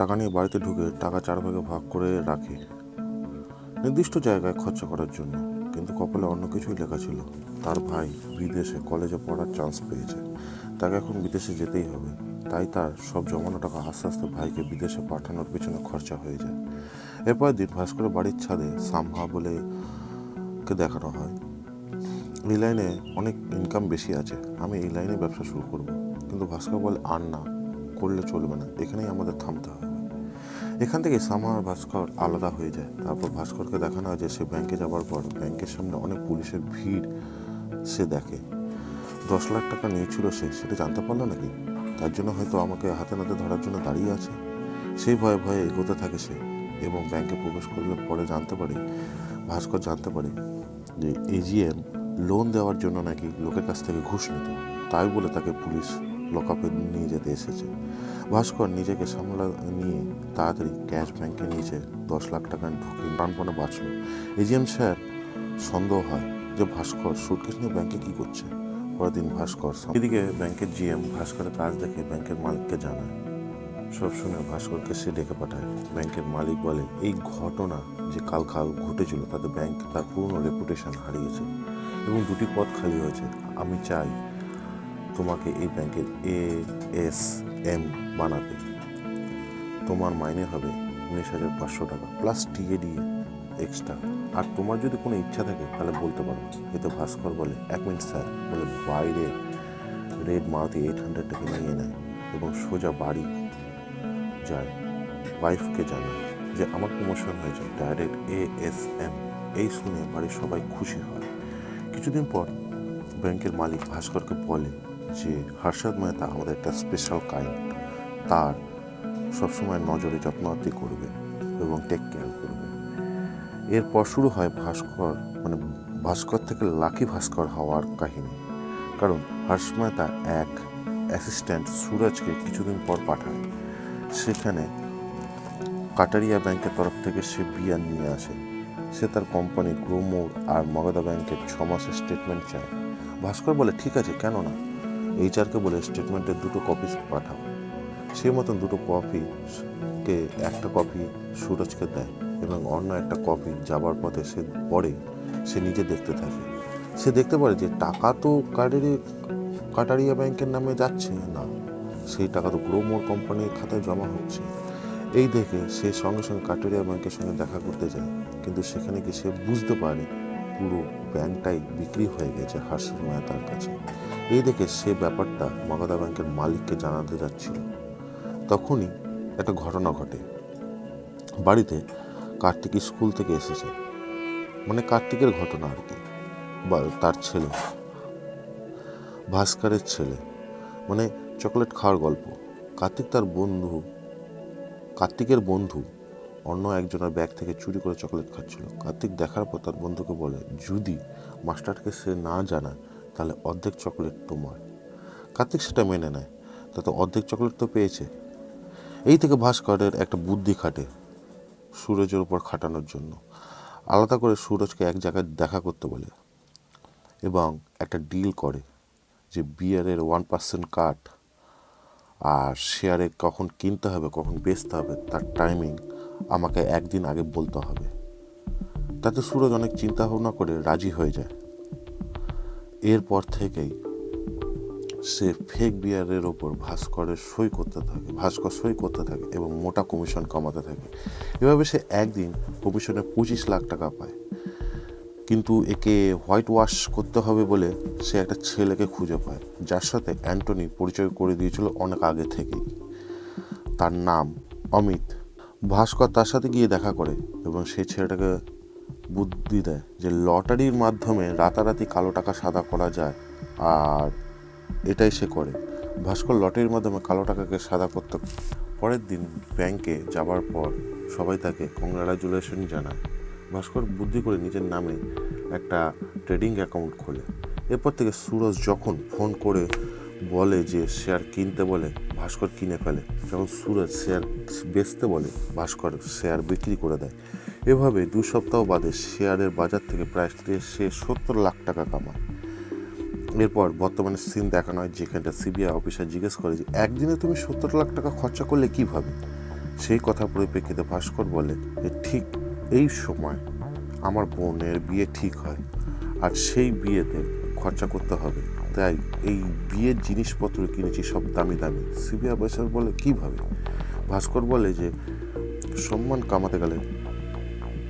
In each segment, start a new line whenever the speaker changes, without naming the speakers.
টাকা নিয়ে বাড়িতে ঢুকে টাকা চার ভাগে ভাগ করে রাখে। নির্দিষ্ট জায়গায় খরচা করার জন্য, কিন্তু কপালে অন্য কিছুই লেখা ছিল। তার ভাই বিদেশে কলেজে পড়ার চান্স পেয়েছে। তাকে এখন বিদেশে যেতেই হবে। তাই তার সব জমানো টাকা আস্তে আস্তে ভাইকে বিদেশে পাঠানোর পেছনে খরচা হয়ে যায়। এরপর দিন ভাস্করের বাড়ির ছাদে সামহা বলে কে দেখানো হয়। এই লাইনে অনেক ইনকাম বেশি আছে। আমি এই লাইনে ব্যবসা শুরু করব। কিন্তু ভাস্কর বলে, আর না, করলে চলবে না। এখানেই আমাদের থামতে হবে। এখান থেকে সামা আর ভাস্কর আলাদা হয়ে যায়। তারপর ভাস্করকে দেখানো হয় যে সে ব্যাংকে যাওয়ার পর ব্যাংকের সামনে অনেক পুলিশের ভিড় সে দেখে। দশ লাখ টাকা নিয়েছিল সে, সেটা জানতে পারল নাকি? তার জন্য হয়তো আমাকে হাতে নাতে ধরার জন্য দাঁড়িয়ে আছে। সেই ভয়ে ভয়ে এগোতে থাকে সে এবং ব্যাংকে প্রবেশ করলে পরে জানতে পারে, ভাস্কর জানতে পারে যে এজিএম লোন দেওয়ার জন্য নাকি লোকের কাছ থেকে ঘুষ নিত। তাই বলে তাকে পুলিশ লকআপে নিয়ে যেতে এসেছে। ভাস্কর নিজেকে সামলা নিয়ে তাড়াতাড়ি ক্যাশ ব্যাংকে নিয়েছে দশ লাখ টাকা ঢুকে প্রাণপণে বাঁচল। এজিএম স্যার সন্দেহ হয় যে ভাস্কর সুটকেস নিয়ে ব্যাংকে কি করছে। পরের দিন ভাস্কর এদিকে ব্যাংকের জিএম ভাস্করের কাজ দেখে ব্যাংকের মালিককে জানায়। সব শুনে ভাস্করকে সে ডেকে পাঠায়। ব্যাংকের মালিক বলে, এই ঘটনা যে কাল কাল ঘটেছিল, তাতে ব্যাংক তার পুরনো রেপুটেশন হারিয়েছে এবং দুটি পথ খালি হয়েছে। আমি চাই তোমাকে এই ব্যাংকের এ এস এম বানাতে। তোমার মাইনে হবে উনিশ হাজার পাঁচশো টাকা প্লাস টিএডি এক্সট্রা। আর তোমার যদি কোনো ইচ্ছা থাকে, তাহলে বলতে পারো। এতে ভাস্কর বলে, এক মিনিট স্যার। বলে, বাইরে রেড মারুতি এইট হান্ড্রেড টাকা নিয়ে নেয় এবং সোজা বাড়ি যায়, ওয়াইফকে জানায় যে, আমার প্রমোশন হয়েছে ডাইরেক্ট এ এস এম। এই শুনে বাড়ির সবাই খুশি হয়। কিছুদিন পর ব্যাংকের মালিক ভাস্করকে বলে যে হর্ষদ মেহতা আমাদের একটা স্পেশাল কাইন্ড তার সবসময় নজরে যত্নআত্তি করবে এবং টেক কেয়ার করবে। এরপর শুরু হয় ভাস্কর মানে ভাস্কর থেকে লাকি ভাস্কর হওয়ার কাহিনী। কারণ হর্ষ মেহতা এক অ্যাসিস্ট্যান্ট সুরজকে কিছুদিন পর পাঠায়। সেখানে কাটারিয়া ব্যাংকের তরফ থেকে সে বিয়ার নিয়ে আসে। সে তার কোম্পানি গ্রোমোর আর মগদা ব্যাংকের ছ মাসের স্টেটমেন্ট চায়। ভাস্কর বলে, ঠিক আছে, কেন না? এইচআরকে বলে স্টেটমেন্টের দুটো কপি পাঠাও। সেই মতন দুটো কপি কে একটা কপি সুরজকে দেয় এবং অন্য একটা কপি যাবার পথে সে পড়ে, সে নিজে দেখতে থাকে। সে দেখতে পারে যে টাকা তো কাটারি, কাটারিয়া ব্যাংকের নামে যাচ্ছে না। সেই টাকা তো গ্রোমোর কোম্পানির খাতায় জমা হচ্ছে। এই দেখে সে সঙ্গে সঙ্গে কাটারিয়া ব্যাংকের সঙ্গে দেখা করতে যায়। কিন্তু সেখানে গিয়ে সে বুঝতে পারে পুরো ব্যাংকটাই বিক্রি হয়ে গেছে হাসির মায়া তার কাছে। এই দেখে সে ব্যাপারটা মগধা ব্যাংকের মালিককে জানাতে যাচ্ছিল। তখনই একটা ঘটনা ঘটে। বাড়িতে কার্তিক স্কুল থেকে এসেছে। মানে কার্তিকের ঘটনা আর কি। বা তার ছেলে। ভাস্করের ছেলে। মানে চকলেট খাওয়ার গল্প। কার্তিক তার বন্ধু। কার্তিকের বন্ধু অন্য একজনের ব্যাগ থেকে চুরি করে চকলেট খাচ্ছিল। কার্তিক দেখার পর তার বন্ধুকে বলে, যদি মাস্টারকে সে না জানায়, তাহলে অর্ধেক চকলেট তোমার। কার্তিক সেটা মেনে নেয়। তাতে অর্ধেক চকলেট তো পেয়েছে। এই থেকে ভাস্করের একটা বুদ্ধি খাটে সুরজের উপর খাটানোর জন্য। আলাদা করে সুরজকে এক জায়গায় দেখা করতে বলে এবং একটা ডিল করে যে বিয়ারের ওয়ান পার্সেন্ট কাট আর শেয়ারে কখন কিনতে হবে, কখন বেচতে হবে, তার টাইমিং আমাকে একদিন আগে বলতে হবে। তাতে সুরজ অনেক চিন্তা ভাবনা করে রাজি হয়ে যায়। এরপর থেকেই সে ফেক বিয়ারের ওপর ভাস্করের সই করতে থাকে, ভাস্কর সই করতে থাকে এবং মোটা কমিশন কমাতে থাকে। এভাবে সে একদিন কমিশনে পঁচিশ লাখ টাকা পায়। কিন্তু একে হোয়াইট ওয়াশ করতে হবে বলে সে একটা ছেলেকে খুঁজে পায়, যার সাথে অ্যান্টনি পরিচয় করে দিয়েছিল অনেক আগে থেকেই। তার নাম অমিত। ভাস্কর তার সাথে গিয়ে দেখা করে এবং সেই ছেলেটাকে বুদ্ধি দেয় যে লটারির মাধ্যমে রাতারাতি কালো টাকা সাদা করা যায় আর এটাই সে করে। ভাস্কর লটারির মাধ্যমে কালো টাকাকে সাদা করতে। পরের দিন ব্যাংকে যাবার পর সবাই তাকে কংগ্রাচুলেশন জানায়। ভাস্কর বুদ্ধি করে নিজের নামে একটা ট্রেডিং অ্যাকাউন্ট খোলে। এরপর থেকে সুরজ যখন ফোন করে বলে যে শেয়ার কিনতে বলে, ভাস্কর কিনে ফেলে। যখন সুরজ শেয়ার বেচতে বলে, ভাস্কর শেয়ার বিক্রি করে দেয়। এভাবে দু সপ্তাহ বাদে শেয়ারের বাজার থেকে প্রায় সে সত্তর লাখ টাকা কামায়। এরপর বর্তমানে সিন দেখানো হয় যেখানটা সিবিআই অফিসার জিজ্ঞেস করে যে, একদিনে তুমি সত্তর লাখ টাকা খরচা করলে কীভাবে? সেই কথা পরিপ্রেক্ষিতে ভাস্কর বলে যে, ঠিক এই সময় আমার বোনের বিয়ে ঠিক হয়, আর সেই বিয়েতে খরচা করতে হবে। তাই এই বিয়ের জিনিসপত্র কিনেছি সব দামি দামি। সিবিআই বৈশাখ বলে কীভাবে ভাস্কর বলে যে, সম্মান কামাতে গেলে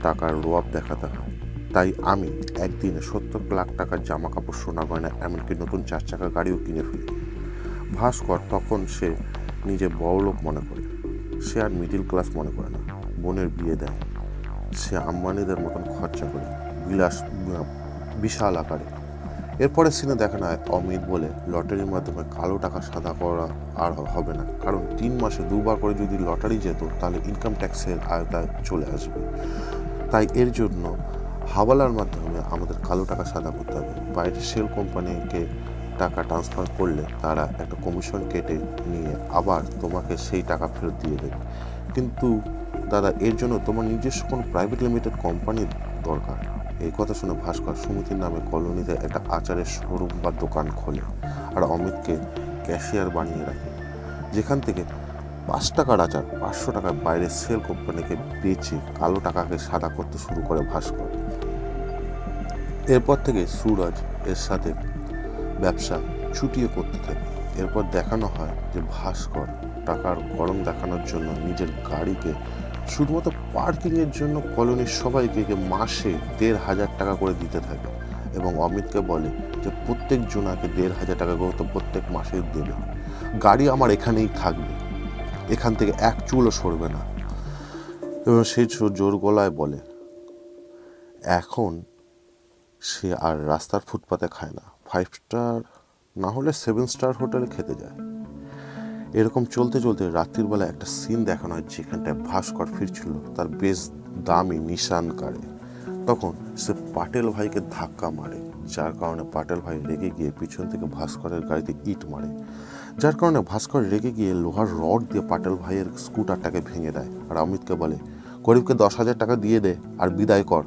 টাকার রোয়াব দেখাতে হয় তাই আমি একদিনে সত্তর লাখ টাকার জামা কাপড় সোনা গয়না, এমনকি নতুন চার চাকা গাড়িও কিনে ফেলি। ভাস্কর তখন সে নিজে বড়লোক মনে করে। সে আর মিডিল ক্লাস মনে করে না। বোনের বিয়ে দেয়। সে আম্বানিদের মতন খরচা করে। বিলাস বিশাল আকারে। এরপরে সিনে দেখানো হয় অমিত বলে লটারির মাধ্যমে কালো টাকা সাদা করা আর হবে না। কারণ তিন মাসে দুবার করে যদি লটারি যেত, তাহলে ইনকাম ট্যাক্সের আয়তায় চলে আসবে। তাই এর জন্য হাওয়ালার মাধ্যমে আমাদের কালো টাকা সাদা করতে হবে। বাইরের সেল কোম্পানিকে টাকা ট্রান্সফার করলে তারা একটা কমিশন কেটে নিয়ে আবার তোমাকে সেই টাকা ফেরত দিয়ে দেবে। কিন্তু দাদা, এর জন্য তোমার নিজস্ব কোনো প্রাইভেট লিমিটেড কোম্পানির দরকার। এই কথা শুনে ভাস্কর সুমিতির নামে কলোনিতে একটা আচারের শোরুম বা দোকান খোলে আর অমিতকে ক্যাশিয়ার বানিয়ে রাখে। যেখান থেকে পাঁচ টাকার আচার পাঁচশো টাকায় বাইরের সেল কোম্পানিকে বেচে কালো টাকাকে সাদা করতে শুরু করে ভাস্কর। এরপর থেকে সুরজ এর সাথে ব্যবসা ছুটিয়ে করতে থাকে। এরপর দেখানো হয় যে ভাস্কর টাকার গরম দেখানোর জন্য নিজের গাড়িকে শুধুমাত্র পার্কিংয়ের জন্য কলোনির সবাইকে মাসে দেড় হাজার টাকা করে দিতে থাকে। এবং অমিতকে বলে যে প্রত্যেক জনাকে দেড় হাজার টাকা করে তো প্রত্যেক মাসে দেবে। গাড়ি আমার এখানেই থাকবে। এখান থেকে এক চুলও সরবে না। এবং সে জোর গলায় বলে, এখন সে আর রাস্তার ফুটপাতে খায় না। ফাইভ স্টার না হলে সেভেন স্টার হোটেলে খেতে যায়। এরকম চলতে চলতে রাত্রির বেলা একটা সিন দেখানো হয় যেখানটায় ভাস্কর ফিরছিল, তার বেশ দামি নিশান কারে তখন সে পাটেল ভাইকে ধাক্কা মারে, যার কারণে পাটেল ভাই রেগে গিয়ে পিছন থেকে ভাস্করের গাড়িতে ইট মারে। যার কারণে ভাস্কর রেগে গিয়ে লোহার রড দিয়ে পাটেল ভাইয়ের স্কুটারটাকে ভেঙে দেয় আর অমিতকে বলে, গরিবকে দশ হাজার টাকা দিয়ে দে আর বিদায় কর।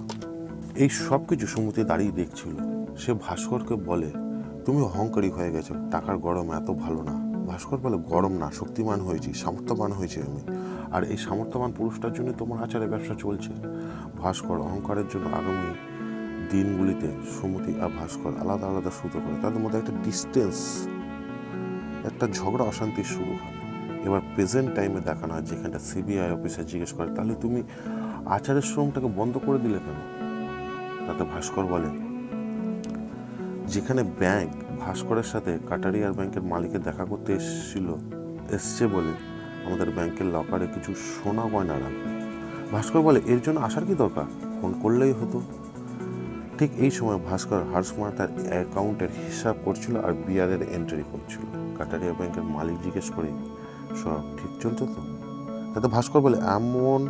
এই সব কিছু সুমতি দাঁড়িয়ে দেখছিল। সে ভাস্করকে বলে, তুমি অহংকারী হয়ে গেছো, টাকার গরম এত ভালো না। ভাস্কর বলে, গরম না, শক্তিমান হয়েছি, সামর্থ্যবান হয়েছি আমি। আর এই সামর্থ্যবান পুরুষটার জন্য তোমার আচারে ব্যবসা চলছে। ভাস্কর অহংকারের জন্য আগামী দিনগুলিতে সুমতি আর ভাস্কর আলাদা আলাদা শুতে করে তাদের মধ্যে একটা ডিস্টেন্স একটা ঝগড়া, অশান্তি শুরু হয় এবার প্রেজেন্ট টাইমে দেখানো হয়, যেখানটা সিবিআই অফিসে জিজ্ঞেস করে, তাহলে তুমি আচারের শ্রমটাকে বন্ধ করে দিলে কেন? তাতে ভাস্কর বলে, যেখানে ব্যাংক ভাস্করের সাথে কাটারিয়ার ব্যাংকের মালিকের দেখা করতে এসেছিল, এসছে বলে আমাদের ব্যাংকের লকারে কিছু সোনা গয়না রাখবে। ভাস্কর বলে, এর জন্য আসার কি দরকার? ফোন করলেই হতো। ঠিক এই সময় ভাস্কর হার্সমা তার অ্যাকাউন্টের হিসাব করছিল আর বিয়ারের এন্ট্রি করছিল। কাটারিয়া ব্যাংকের মালিক জিজ্ঞেস করে, সব ঠিক চলছে তো? তাতে ভাস্কর বলে, এমন,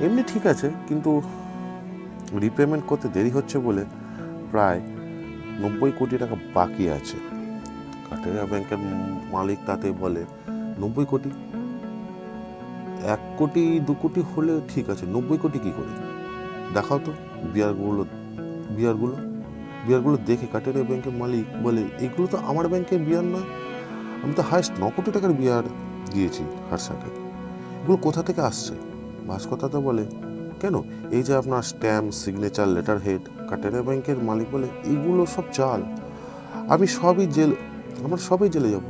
এমনি ঠিক আছে, কিন্তু রিপেমেন্ট করতে দেরি হচ্ছে বলে প্রায় নব্বই কোটি টাকা বাকি আছে। কাটেরিয়া ব্যাংকের মালিক তাতে বলে, নব্বই কোটি? এক কোটি, দু কোটি হলে ঠিক আছে, নব্বই কোটি কি করে? দেখাও তো বিয়ারগুলো বিয়ারগুলো বিয়ারগুলো দেখে কাটেরিয়া ব্যাংকের মালিক বলে, এগুলো তো আমার ব্যাংকের বিয়ার না আমি তো হায়েস্ট ন কোটি টাকার বিয়ার দিয়েছি হারসাকে এগুলো কোথা থেকে আসছে? ভাস্কর ভাস্কতাতে বলে কেন? এই যে আপনার স্ট্যাম্প সিগনেচার লেটার হেড কাটেরিয়া ব্যাংকের মালিক বলে এইগুলো সব চাল। আমি সবই জেল, আমরা সবই জেলে যাব।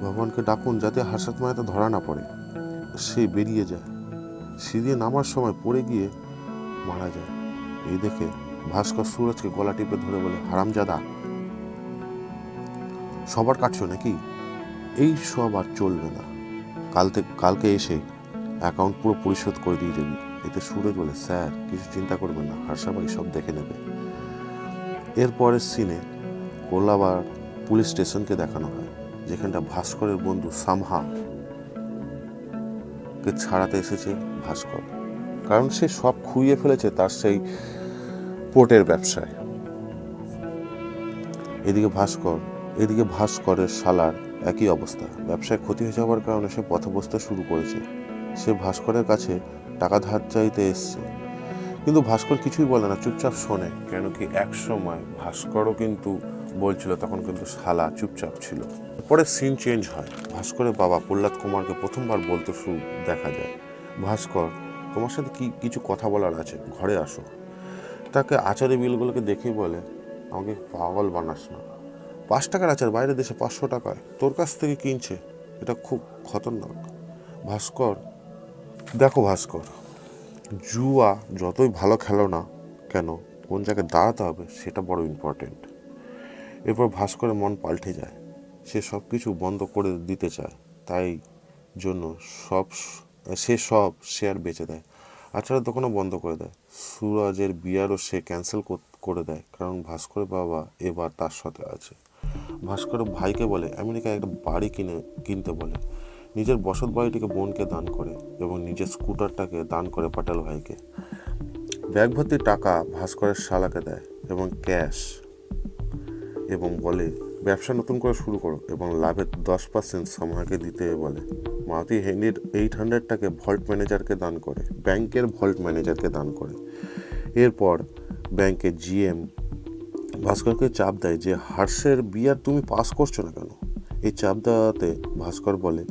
ভগবানকে ডাকুন যাতে হার্ষাত মায়াতে ধরা না পড়ে। সে বেরিয়ে যায়। সিঁড়িয়ে নামার সময় পড়ে গিয়ে মারা যায়। এই দেখে ভাস্কর সুরজকে গলা টিপে ধরে বলে, হারামজাদা, সবার কাটছো নাকি? এই সব আর চলবে না। কাল থেকে কালকে এসে অ্যাকাউন্ট পুরো পরিশোধ করে দিয়ে যাবি। এতে সুরজ বলে, স্যার, কিছু চিন্তা করবেন না হার্ষাবাই সব দেখে নেবে। এরপরের সিনে কোলাবার পুলিশ স্টেশনকে দেখানো হয়, যেখানটা ভাস্করের বন্ধু সামহা কে ছাড়াতে এসেছে ভাস্কর। কারণ সে সব খুইয়ে ফেলেছে তার সেই পোর্টের ব্যবসায়। এদিকে ভাস্কর, এদিকে ভাস্করের শালার একই অবস্থা। ব্যবসায় ক্ষতি হয়ে যাওয়ার কারণে সে পথে বসতে শুরু করেছে। সে ভাস্করের কাছে টাকা ধার চাইতে এসছে। কিন্তু ভাস্কর কিছুই বলে না, চুপচাপ শোনে, কেন কি এক সময় ভাস্করও কিন্তু বলছিল, তখন কিন্তু শালা চুপচাপ ছিল। পরে সিন চেঞ্জ হয়। ভাস্করের বাবা প্রহ্লাদ কুমারকে প্রথমবার বলতে শুরু দেখা যায়। ভাস্কর, তোমার সাথে কি কিছু কথা বলার আছে? ঘরে আসো। তাকে আচারে বিলগুলোকে দেখেই বলে, আমাকে পাগল বানাস না। পাঁচ টাকার আচার, বাইরের দেশে পাঁচশো টাকায়। তোর কাছ থেকে কিনছে, এটা খুব খতরনাক। ভাস্কর দেখো ভাস্কর, জুয়া যতই ভালো খেলো না কেন, কোন জায়গায় দাঁড়াতে হবে সেটা বড় ইম্পর্টেন্ট এরপর ভাস্করের মন পাল্টে যায়। সে সব কিছু বন্ধ করে দিতে চায়। তাই জন্য সব সে সব শেয়ার বেচে দেয়। আচারের দোকানও বন্ধ করে দেয়। সুরাজের বিয়ারও সে ক্যান্সেল করে দেয়। কারণ ভাস্করের বাবা এবার তার সাথে আছে। ভাস্করের ভাইকে বলে, আমেরিকায় একটা বাড়ি কিনে, কিনতে বলে। নিজের বসত বাড়িটিকে বোনকে দান করে এবং নিজের স্কুটারটাকে দান করে পাটাল ভাইকে। ব্যাগ ভর্তি টাকা ভাস্করের শালাকে দেয় এবং ক্যাশ এবং বলে, ব্যবসা নতুন করে শুরু করো এবং লাভের দশ পার্সেন্ট সমাকে দিতে বলে। মারুতি হেন্ডির এইট হান্ড্রেডটাকে ভল্ট ম্যানেজারকে দান করে ব্যাংকের ভল্ট ম্যানেজারকে দান করে। এরপর ব্যাংকের জিএম ভাস্করকে চাপ দেয় যে হার্সের বিয়ার তুমি পাস করছ না কেন? এই চাপ দেওয়াতে ভাস্কর বলে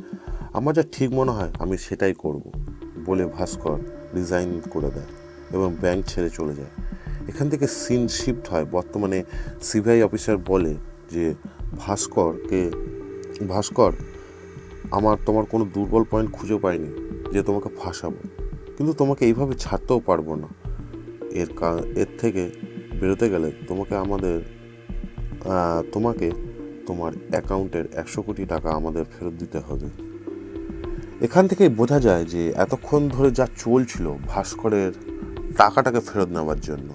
আমার যা ঠিক মনে হয়, আমি সেটাই করব, বলে ভাস্কর রিজাইন করে দেয় এবং ব্যাংক ছেড়ে চলে যায়। এখান থেকে সিন শিফট হয়। বর্তমানে সিবিআই অফিসার বলে যে, ভাস্করকে, ভাস্কর, আমার তোমার কোনো দুর্বল পয়েন্ট খুঁজে পাইনি যে তোমাকে ফাঁসাবো। কিন্তু তোমাকে এইভাবে ছাড়তেও পারব না। এর এর থেকে বেরোতে গেলে তোমাকে আমাদের তোমাকে তোমার অ্যাকাউন্টের একশো কোটি টাকা আমাদের ফেরত দিতে হবে। এখান থেকে বোঝা যায় যে এতক্ষণ ধরে যা চলছিল ভাস্করের টাকাটাকে ফেরত নেওয়ার জন্য,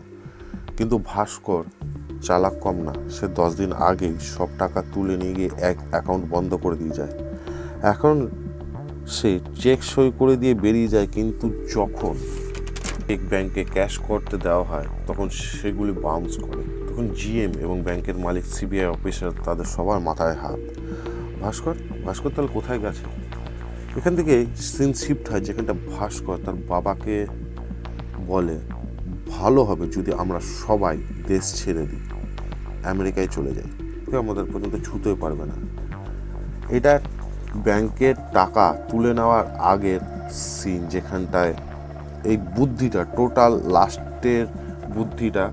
কিন্তু ভাস্কর চালাক কম না। সে দশ দিন আগেই সব টাকা তুলে নিয়ে গিয়ে এক অ্যাকাউন্ট বন্ধ করে দিয়ে যায়। এখন সে চেক সই করে দিয়ে বেরিয়ে যায়, কিন্তু যখন চেক ব্যাংকে ক্যাশ করতে দেওয়া হয়, তখন সেগুলি বাউন্স করে। তখন জিএম এবং ব্যাংকের মালিক সিবিআই অফিসার তাদের সবার মাথায় হাত। ভাস্কর ভাস্কর তাহলে কোথায় গেছে? এখান থেকে সিন শিফট হয়, যেখানটা ভাস্কর তার বাবাকে বলে, ভালো হবে যদি আমরা সবাই দেশ ছেড়ে দিই, আমেরিকায় চলে যাই। কেউ আমাদের পর্যন্ত ছুতেই পারবে না। এটা ব্যাংকের টাকা তুলে নেওয়ার আগের সিন যেখানটায় এই বুদ্ধিটা টোটাল লাস্টের বুদ্ধিটা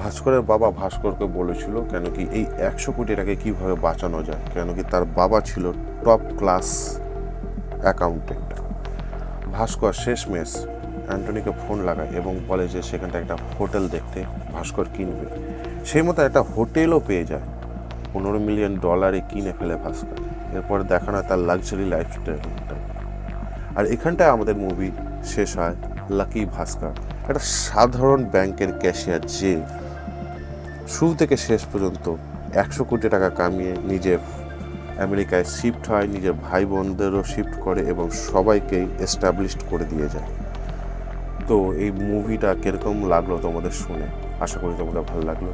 ভাস্করের বাবা ভাস্করকে বলেছিল, কেন কি এই একশো কোটি টাকা কীভাবে বাঁচানো যায়? কেন কি তার বাবা ছিল টপ ক্লাস অ্যাকাউন্টেন্ট। ভাস্কর শেষমেশ অ্যান্টনিকে ফোন লাগায় এবং বলে যে সেখানটা একটা হোটেল দেখতে ভাস্কর কিনবে। সেই মতো একটা হোটেলও পেয়ে যায়। পনেরো মিলিয়ন ডলারে কিনে ফেলে ভাস্কর। এরপর দেখানো হয় তার লাক্সারি লাইফস্টাইলটা আর এখানটায় আমাদের মুভি শেষ হয় লাকি ভাস্কর, একটা সাধারণ ব্যাংকের ক্যাশিয়ার যে শুরু থেকে শেষ পর্যন্ত একশো কোটি টাকা কামিয়ে নিজে আমেরিকায় শিফট হয় নিজের ভাই বোনদেরও শিফট করে এবং সবাইকেই এস্টাবলিশড করে দিয়ে যায়। তো এই মুভিটা কীরকম লাগল তোমাদের শুনে? আশা করি তোমাদের ভালো লাগল।